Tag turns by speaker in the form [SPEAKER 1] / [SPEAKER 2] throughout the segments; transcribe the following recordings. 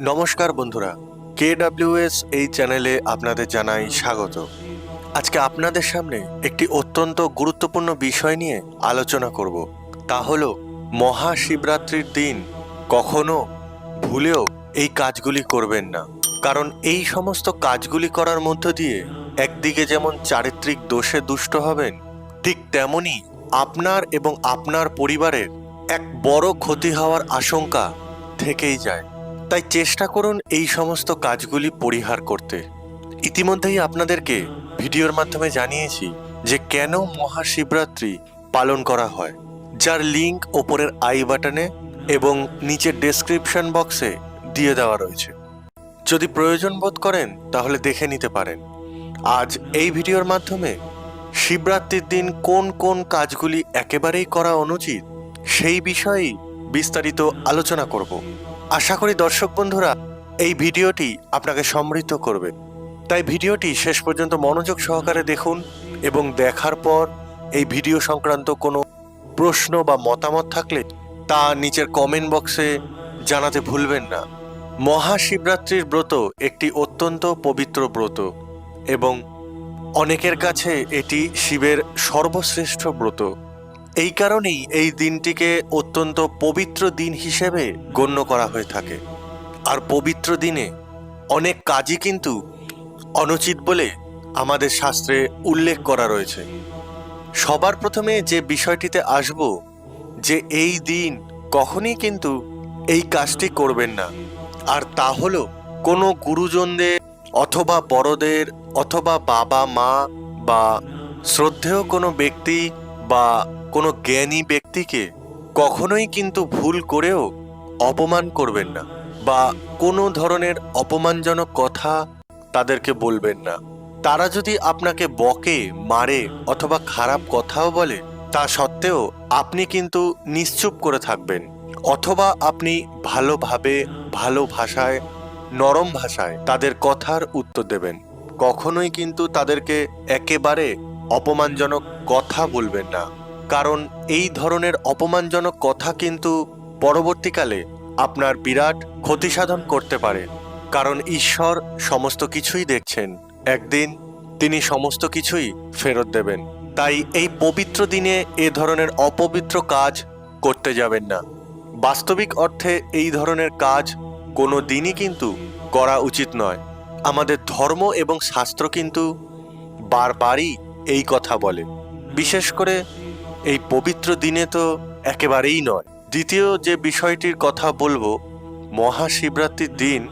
[SPEAKER 1] নমস্কার বন্ধুরা K S এই চ্যানেলে আপনাদের জানাই স্বাগত। আজকে আপনাদের সামনে একটি অত্যন্ত গুরুত্বপূর্ণ বিষয় নিয়ে আলোচনা করব। তা হলো, মহাশিবরাত্রির দিন কখনো ভুলেও এই কাজগুলি করবেন না। কারণ এই সমস্ত কাজগুলি করার মধ্য দিয়ে একদিকে যেমন চারিত্রিক দোষে দুষ্ট হবেন, ঠিক তেমনি আপনার এবং আপনার পরিবারের এক বড় ক্ষতি হওয়ার আশঙ্কা থেকেই যায়। তাই চেষ্টা করুন এই সমস্ত কাজগুলি পরিহার করতে। ইতিমধ্যেই আপনাদেরকে ভিডিওর মাধ্যমে জানিয়েছি যে কেন মহাশিবরাত্রি পালন করা হয়। যার লিঙ্ক ওপরের আই বাটনে এবং নিচের ডেসক্রিপশন বক্সে দিয়ে দেওয়া রয়েছে। যদি প্রয়োজন বোধ করেন তাহলে দেখে নিতে পারেন। আজ এই ভিডিওর মাধ্যমে শিবরাত্রির দিন কোন কোন কাজগুলি একেবারেই করা অনুচিত সেই বিষয়েই বিস্তারিত আলোচনা করব। আশা করি দর্শক বন্ধুরা, এই ভিডিওটি আপনাকে সমৃদ্ধ করবে। তাই ভিডিওটি শেষ পর্যন্ত মনোযোগ সহকারে দেখুন এবং দেখার পর এই ভিডিও সংক্রান্ত কোনো প্রশ্ন বা মতামত থাকলে তা নিচের কমেন্ট বক্সে জানাতে ভুলবেন না। মহাশিবরাত্রির ব্রত একটি অত্যন্ত পবিত্র ব্রত এবং অনেকের কাছে এটি শিবের সর্বশ্রেষ্ঠ ব্রত। এই কারণেই এই দিনটিকে অত্যন্ত পবিত্র দিন হিসেবে গণ্য করা হয়ে থাকে। আর পবিত্র দিনে অনেক কাজই কিন্তু অনুচিত বলে আমাদের শাস্ত্রে উল্লেখ করা রয়েছে। সবার প্রথমে যে বিষয়টিতে আসব যে এই দিন কখনই কিন্তু এই কাজটি করবেন না। আর তা হলো কোনো গুরুজনদের অথবা বড়দের অথবা বাবা মা বা শ্রদ্ধেয় কোনো ব্যক্তি বা কোনো জ্ঞানী ব্যক্তিকে কখনোই কিন্তু ভুল করেও অপমান করবেন না বা কোনো ধরনের অপমানজনক কথা তাদেরকে বলবেন না। তারা যদি আপনাকে বকে, মারে অথবা খারাপ কথাও বলে, তা সত্ত্বেও আপনি কিন্তু নিশ্চুপ করে থাকবেন অথবা আপনি ভালোভাবে, ভালো ভাষায়, নরম ভাষায় তাদের কথার উত্তর দেবেন। কখনোই কিন্তু তাদেরকে একেবারে অপমানজনক কথা বলবেন না। কারণ এই ধরনের অপমানজনক কথা কিন্তু পরবর্তীকালে আপনার বিরাট ক্ষতি সাধন করতে পারে। কারণ ঈশ্বর সমস্ত কিছুই দেখছেন। একদিন তিনি সমস্ত কিছুই ফেরত দেবেন। তাই এই পবিত্র দিনে এ ধরনের অপবিত্র কাজ করতে যাবেন না। বাস্তবিক অর্থে এই ধরনের কাজ কোনো দিনই কিন্তু করা উচিত নয়। আমাদের ধর্ম এবং শাস্ত্র কিন্তু বারবারই এই কথা বলে। বিশেষ করে এই পবিত্র দিনে তো একেবারেই নয়। দ্বিতীয় যে বিষয়টির কথা বলব, মহাশিবরাত্রির দিন,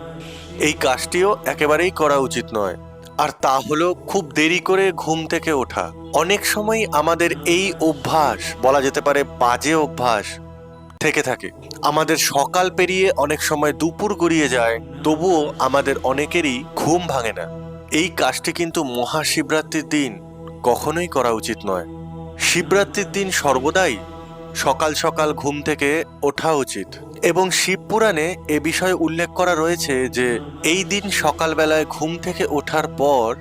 [SPEAKER 1] এই কাজটিও একেবারেই করা উচিত নয়। আর তা হলো খুব দেরি করে ঘুম থেকে ওঠা। অনেক সময় আমাদের এই অভ্যাস, বলা যেতে পারে বাজে অভ্যাস, থেকে থাকে। আমাদের সকাল পেরিয়ে অনেক সময় দুপুর গড়িয়ে যায়, তবুও আমাদের অনেকেরই ঘুম ভাঙে না। এই কাজটি কিন্তু মহাশিবরাত্রির দিন কখনোই করা উচিত নয়। শিবরাত্রির দিন সর্বদাই সকাল সকাল ঘুম থেকে ওঠা উচিত। এবং শিব পুরাণে এ বিষয়ে উল্লেখ করা রয়েছে যে, এই দিন সকালবেলায় ঘুম থেকে ওঠার পর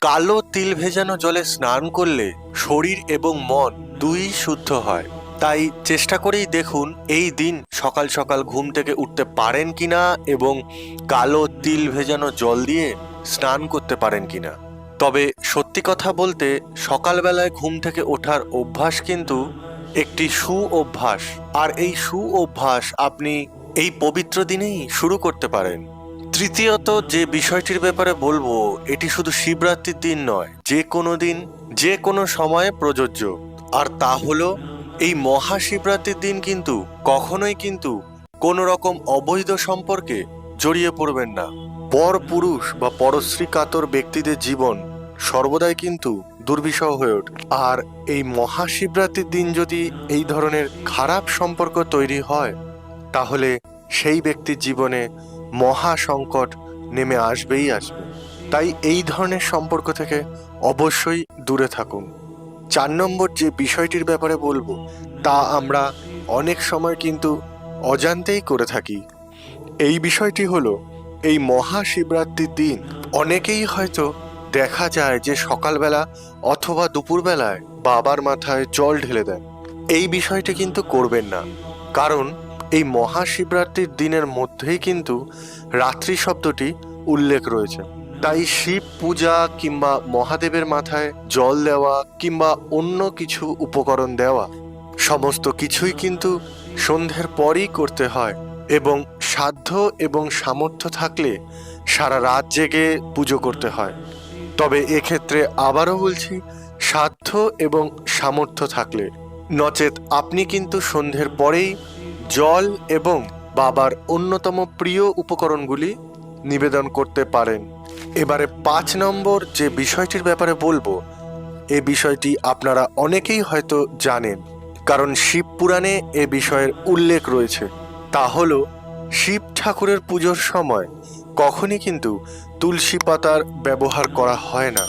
[SPEAKER 1] কালো তিল ভেজানো জলে স্নান করলে শরীর এবং মন দুই শুদ্ধ হয়। তাই চেষ্টা করেই দেখুন, এই দিন সকাল সকাল ঘুম থেকে উঠতে পারেন কিনা এবং কালো তিল ভেজানো জল দিয়ে স্নান করতে পারেন কিনা। তবে সত্যি কথা বলতে, সকালবেলায় ঘুম থেকে ওঠার অভ্যাস কিন্তু একটি সু অভ্যাস আর এই সু অভ্যাস আপনি এই পবিত্র দিনেই শুরু করতে পারেন। তৃতীয়ত, যে বিষয়টির ব্যাপারে বলব, এটি শুধু শিবরাত্রির দিন নয়, যে কোনো দিন, যে কোনো সময়ে প্রযোজ্য। আর তা হলো, এই মহাশিবরাত্রির দিন কিন্তু কখনোই কিন্তু কোনো রকম অবৈধ সম্পর্কে জড়িয়ে পড়বেন না। পর পুরুষ বা পরশ্রী কাতর ব্যক্তিদের জীবন সর্বদাই কিন্তু দুর্বিষহ হয়ে ওঠে। আর এই মহাশিবরাত্রির দিন যদি এই ধরনের খারাপ সম্পর্ক তৈরি হয়, তাহলে সেই ব্যক্তির জীবনে মহা সংকট নেমে আসবেই আসবে। তাই এই ধরনের সম্পর্ক থেকে অবশ্যই দূরে থাকুন। চার নম্বর যে বিষয়টির ব্যাপারে বলব, তা আমরা অনেক সময় কিন্তু অজান্তেই করে থাকি। এই বিষয়টি হলো, এই মহাশিবরাত্রির দিন অনেকেই হয়তো দেখা যায় যে সকালবেলা অথবা দুপুরবেলায় বাবার মাথায় জল ঢেলে দেন। এই বিষয়টি কিন্তু করবেন না। কারণ এই মহাশিবরাত্রির দিনের মধ্যেই কিন্তু রাত্রি শব্দটি উল্লেখ রয়েছে। তাই শিব পূজা কিংবা মহাদেবের মাথায় জল দেওয়া কিংবা অন্য কিছু উপকরণ দেওয়া, সমস্ত কিছুই কিন্তু সন্ধ্যের পরই করতে হয় এবং সাধ্য এবং সামর্থ্য থাকলে সারা রাত জেগে পুজো করতে হয়। তবে এক্ষেত্রে আবারও বলছি, সাধ্য এবং সামর্থ্য থাকলে। নচেত আপনি কিন্তু সন্ধ্যের পরেই জল এবং বাবার অন্যতম প্রিয় উপকরণগুলি নিবেদন করতে পারেন। এবারে পাঁচ নম্বর যে বিষয়টির ব্যাপারে বলব, এ বিষয়টি আপনারা অনেকেই হয়তো জানেন, কারণ শিব পুরাণে এ বিষয়ের উল্লেখ রয়েছে। তা হলো, শিব ঠাকুরের পুজোর সময় কখনই কিন্তু তুলসী পাতার ব্যবহার করা হয় না।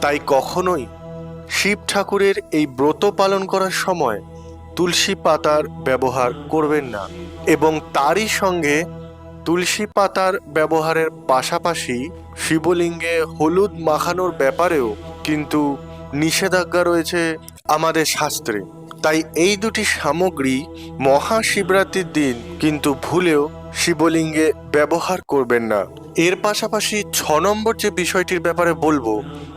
[SPEAKER 1] তাই কখনোই শিব ঠাকুরের এই ব্রত পালন করার সময় তুলসী পাতার ব্যবহার করবেন না এবং তারই সঙ্গে তুলসী পাতার ব্যবহারের পাশাপাশি শিবলিঙ্গে হলুদ মাখানোর ব্যাপারেও কিন্তু নিষেধাজ্ঞা রয়েছে আমাদের শাস্ত্রে। তাই এই দুটি সামগ্রী মহাশিবরাত্রির দিন কিন্তু ভুলেও শিবলিঙ্গে ব্যবহার করবেন না। এর পাশাপাশি ছ নম্বর যে বিষয়টির ব্যাপারে বলব,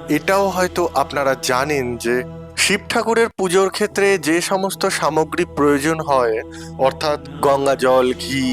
[SPEAKER 1] এটাও হয়তো আপনারা জানেন যে শিব ঠাকুরের পুজোর ক্ষেত্রে যে সমস্ত সামগ্রী প্রয়োজন হয়, অর্থাৎ গঙ্গা জল, ঘি,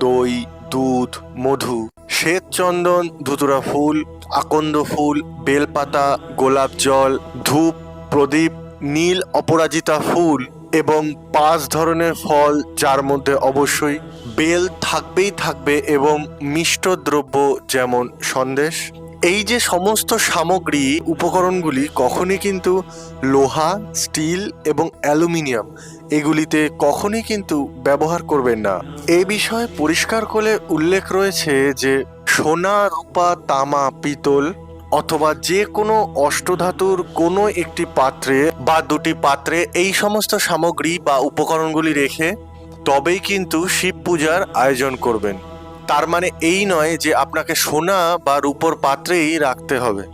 [SPEAKER 1] দই, দুধ, মধু শ্বেত চন্দন ধুতুরা ফুল, আকন্দ ফুল, বেলপাতা, গোলাপ জল, ধূপ, প্রদীপ, নীল অপরাজিতা ফুল এবং পাঁচ ধরনের ফল যার মধ্যে অবশ্যই বেল থাকবেই থাকবে এবং মিষ্ট দ্রব্য যেমন সন্দেশ। এই যে সমস্ত সামগ্রী উপকরণগুলি কখনই কিন্তু লোহা, স্টিল এবং অ্যালুমিনিয়াম এগুলিতে কখনই কিন্তু ব্যবহার করবেন না। এ বিষয়ে পরিষ্কার করে উল্লেখ রয়েছে যে সোনা, রূপা, তামা, পিতল অথবা যে কোনো অষ্টধাতুর কোনো একটি পাত্রে বা দুটি পাত্রে এই সমস্ত সামগ্রী বা উপকরণগুলি রেখে তবেই কিন্তু শিব পূজার আয়োজন করবেন। তার মানে এই নয় যে আপনাকে সোনা বা রূপোর পাত্রেই রাখতে হবে।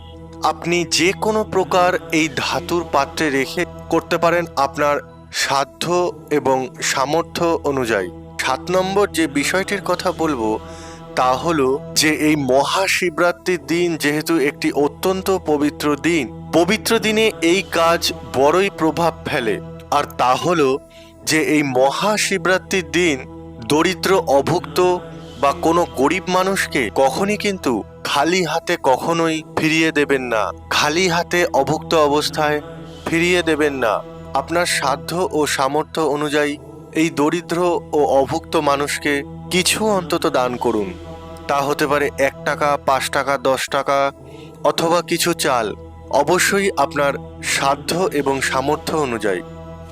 [SPEAKER 1] আপনি যে কোনো প্রকার এই ধাতুর পাত্রে রেখে করতে পারেন আপনার সাধ্য এবং সামর্থ্য অনুযায়ী। সাত নম্বর যে বিষয়টির কথা বলব তা হলো যে এই মহাশিবরাত্রির দিন যেহেতু একটি অত্যন্ত পবিত্র দিন, পবিত্র দিনে এই কাজ বড়ই প্রভাব ফেলে। আর তা হলো যে এই মহাশিবরাত্রির দিন দরিদ্র অভুক্ত বা কোনো গরিব মানুষকে কখনই কিন্তু খালি হাতে কখনোই ফিরিয়ে দেবেন না। খালি হাতে অভুক্ত অবস্থায় ফিরিয়ে দেবেন না। আপনার সাধ্য ও সামর্থ্য অনুযায়ী এই দরিদ্র ও অভুক্ত মানুষকে কিছু অন্তত দান করুন। তা হতে পারে এক টাকা, পাঁচ টাকা, দশ টাকা অথবা কিছু চাল। অবশ্যই আপনার সাধ্য এবং সামর্থ্য অনুযায়ী।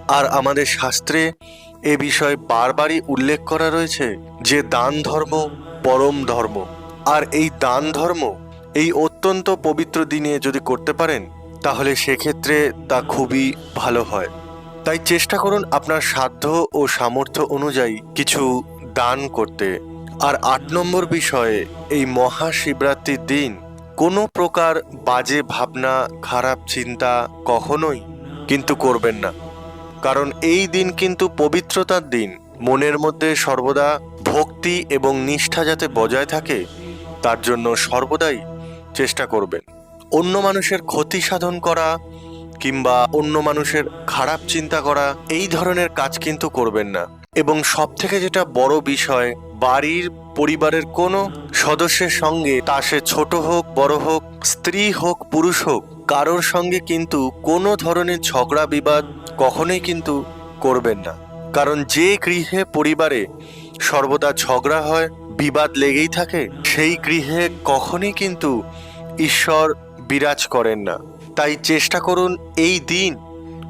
[SPEAKER 1] আর আমাদের শাস্ত্রে এ বিষয়ে বারবারই উল্লেখ করা রয়েছে যে দান ধর্ম পরম ধর্ম। আর এই দান ধর্ম এই অত্যন্ত পবিত্র দিনে যদি করতে পারেন, তাহলে সেক্ষেত্রে তা খুবই ভালো হয়। তাই চেষ্টা করুন আপনার সাধ্য ও সামর্থ্য অনুযায়ী কিছু দান করতে। আর আট নম্বর বিষয়ে, এই মহাশিবরাত্রির দিন কোনো প্রকার বাজে ভাবনা, খারাপ চিন্তা কখনোই কিন্তু করবেন না। কারণ এই দিন কিন্তু পবিত্রতার দিন। মনের মধ্যে সর্বদা ভক্তি এবং নিষ্ঠা যাতে বজায় থাকে, তার জন্য সর্বদাই চেষ্টা করবেন। অন্য মানুষের ক্ষতি সাধন করা কিংবা অন্য মানুষের খারাপ চিন্তা করা, এই ধরনের কাজ কিন্তু করবেন না। এবং সব থেকে যেটা বড় বিষয় বাড়ির পরিবারের কোনো সদস্যের সঙ্গে তা সে ছোট হোক, বড় হোক, স্ত্রী হোক, পুরুষ হোক, কারোর সঙ্গে কিন্তু কোনো ধরনের ঝগড়া বিবাদ কখনোই কিন্তু করবেন না। কারণ যে গৃহে পরিবারে সর্বদা ঝগড়া হয়, বিবাদ লেগেই থাকে, সেই গৃহে কখনই কিন্তু ঈশ্বর বিরাজ করেন না। তাই চেষ্টা করুন এই দিন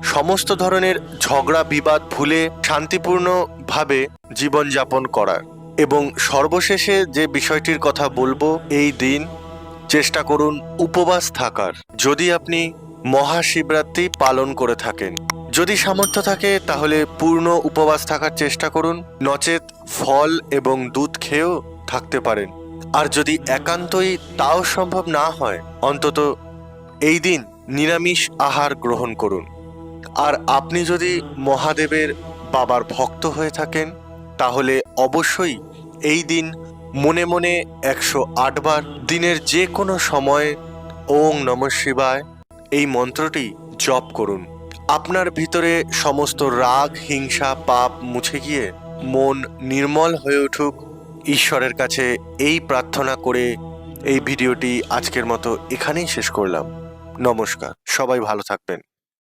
[SPEAKER 1] সমস্ত ধরনের ঝগড়া বিবাদ ভুলে শান্তিপূর্ণভাবে জীবনযাপন করার। এবং সর্বশেষে যে বিষয়টির কথা বলব, এই দিন চেষ্টা করুন উপবাস থাকার। যদি আপনি মহাশিবরাত্রি পালন করে থাকেন, যদি সামর্থ্য থাকে, তাহলে পূর্ণ উপবাস থাকার চেষ্টা করুন, নচেত ফল এবং দুধ খেয়েও থাকতে পারেন। আর যদি একান্তই তাও সম্ভব না হয়, অন্তত এই দিন নিরামিষ আহার গ্রহণ করুন। আর আপনি যদি মহাদেবের বাবার ভক্ত হয়ে থাকেন তাহলে অবশ্যই এই দিন মনে মনে একশো আটবার দিনের যে কোনো সময় ওং নম শিবায় এই মন্ত্রটি জপ করুন। আপনার ভিতরে সমস্ত রাগ, হিংসা, পাপ মুছে গিয়ে মন নির্মল হয়ে উঠুক। ঈশ্বরের কাছে এই প্রার্থনা করে এই ভিডিওটি আজকের মতো এখানেই শেষ করলাম। নমস্কার, সবাই ভালো থাকবেন।